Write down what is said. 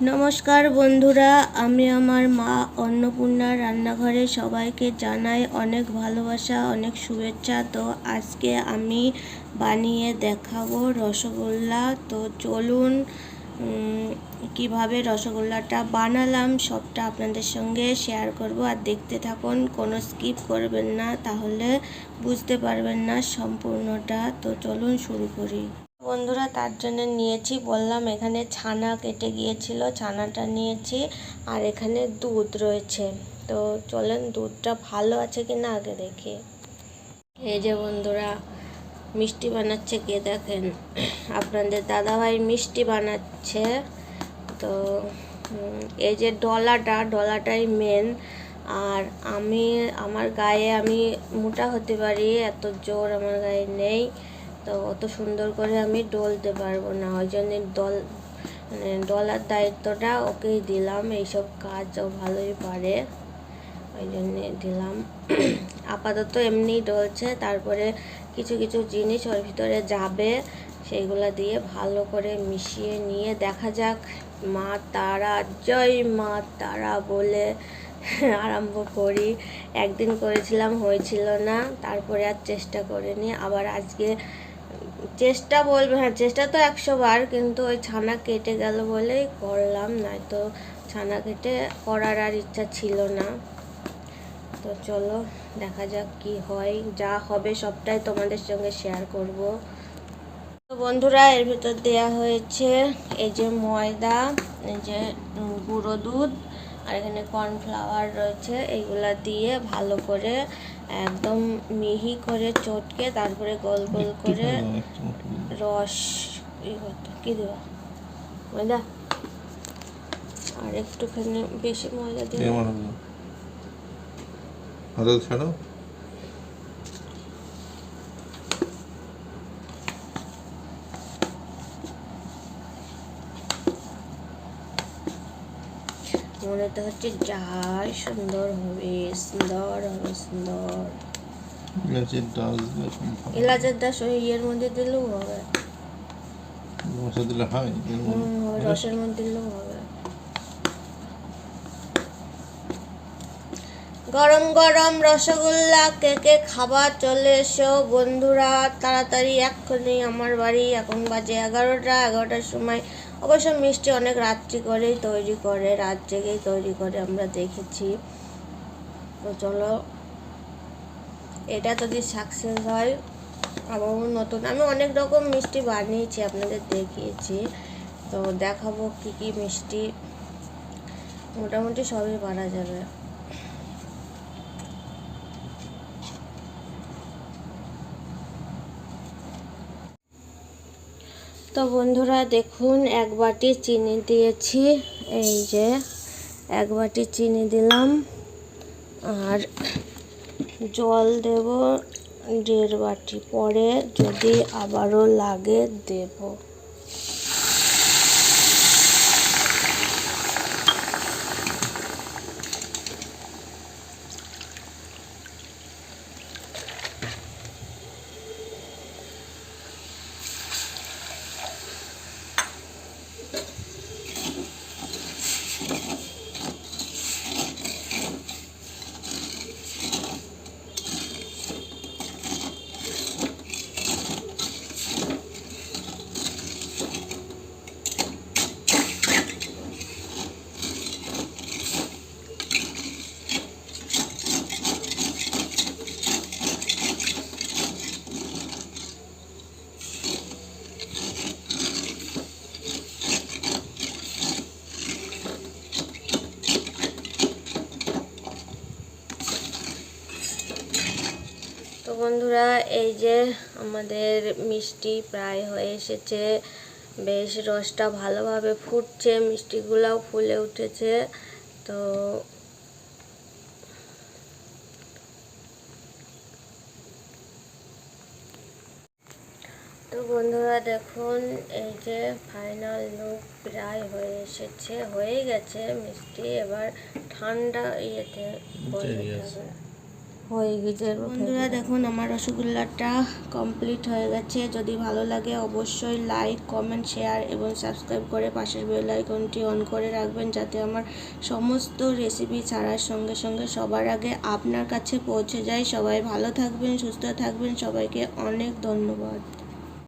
নমস্কার বন্ধুরা, আমি আমার মা অন্নপূর্ণা রান্নাঘরে সবাইকে জানাই অনেক ভালোবাসা, অনেক শুভেচ্ছা। তো আজকে আমি বানিয়ে দেখাবো রসগোল্লা। তো চলুন কীভাবে রসগোল্লাটা বানালাম সবটা আপনাদের সঙ্গে শেয়ার করব। আর দেখতে থাকুন, কোনো স্কিপ করবেন না, তাহলে বুঝতে পারবেন না সম্পূর্ণটা। তো চলুন শুরু করি। বন্ধুরা, তার জন্য নিয়েছি, বললাম এখানে ছানা কেটে গিয়েছিল, ছানাটা নিয়েছি আর এখানে দুধ রয়েছে। তো চলেন, দুধটা ভালো আছে কি না আগে দেখি। এই যে বন্ধুরা, মিষ্টি বানাচ্ছে, কে দেখেন? আপনাদের দাদাভাই মিষ্টি বানাচ্ছে। তো এই যে ডলাটা, ডলাটাই মেন আর আমি, আমার গায়ে আমি মোটা হতে পারি, এত জোর আমার গায়ে নেই। তো অত সুন্দর করে আমি ডলতে পারব না, ওই জন্য ডল মানে ডলার দায়িত্বটা ওকেই দিলাম, এইসব কাজ ও ভালোই পারে, ওই জন্যে দিলাম। আপাতত এমনিই ডলছে, তারপরে কিছু কিছু জিনিস ওর ভিতরে যাবে, সেইগুলো দিয়ে ভালো করে মিশিয়ে নিয়ে দেখা যাক, মা তারা, জয় মা তারা বলে আরম্ভ করি। একদিন করেছিলাম, হয়েছিল না, তারপরে আর চেষ্টা করিনি, আবার আজকে চেষ্টা বলবে হ্যাঁ চেষ্টা তো একশো বার, কিন্তু ওই ছানা কেটে গেল বলেই করলাম, নয়তো ছানা কেটে করার আর ইচ্ছা ছিল না। তো চলো, দেখা যাক কি হয়, যা হবে সবটাই তোমাদের সঙ্গে শেয়ার করব। তো বন্ধুরা, এর ভিতর দেয়া হয়েছে এই যে ময়দা, এই যে গুঁড়ো দুধ, আর এখানে কর্নফ্লাওয়ার রয়েছে, এইগুলা দিয়ে ভালো করে একদম মিহি করে চটকে তারপরে গোল গোল করে রস কি দেওয়া ময়দা? আর একটুখানি বেশি ময়দা দিয়ে হাতে ছাড়ো। মনে তো হচ্ছে যাই সুন্দর হবে সুন্দর হবে সুন্দর। এলাচের দাস ওই ইয়ের মধ্যে দিলেও হবে। দিলে হয় রসের মধ্যে দিলেও হবে। গরম গরম রসগোল্লা কে কে খাবার চলে এসো বন্ধুরা তাড়াতাড়ি এক্ষুনি আমার বাড়ি। এখন বাজে এগারোটা এগারোটার সময় অবশ্য মিষ্টি অনেক রাত্রি করেই তৈরি করে, রাত জেগেই তৈরি করে আমরা দেখেছি। তো চলো, এটা যদি সাকসেস হয় আবার নতুন, আমি অনেক রকম মিষ্টি বানিয়েছি, আপনাদের দেখিয়েছি। তো দেখাবো কি কি মিষ্টি, মোটামুটি সবই বানা যাবে। তো বন্ধুরা দেখুন, এক বাটি চিনি দিয়েছি। এই যে, এক বাটি চিনি দিলাম। আর জল দেব দেড় বাটি পরে, যদি আবারও লাগে দেব। তো বন্ধুরা এই যে আমাদের মিষ্টি প্রায় হয়ে এসেছে। বেশ রসটা ভালোভাবে ফুটছে মিষ্টিগুলাও ফুলে উঠেছে। তো তো বন্ধুরা দেখুন এই যে ফাইনাল লুক প্রায় হয়ে এসেছে হয়ে গেছে মিষ্টি। এবার ঠান্ডা ইয়েতে যাবে হয়ে গেছে বন্ধুরা দেখুন আমার রসগোল্লাটা কমপ্লিট হয়ে গেছে। যদি ভালো লাগে অবশ্যই লাইক কমেন্ট শেয়ার এবং সাবস্ক্রাইব করে পাশের বেল আইকনটি অন করে রাখবেন যাতে আমার সমস্ত রেসিপি ছাড়ার সঙ্গে সঙ্গে সবার আগে আপনার কাছে পৌঁছে যায়। সবাই ভালো থাকবেন সুস্থ থাকবেন। সবাইকে অনেক ধন্যবাদ।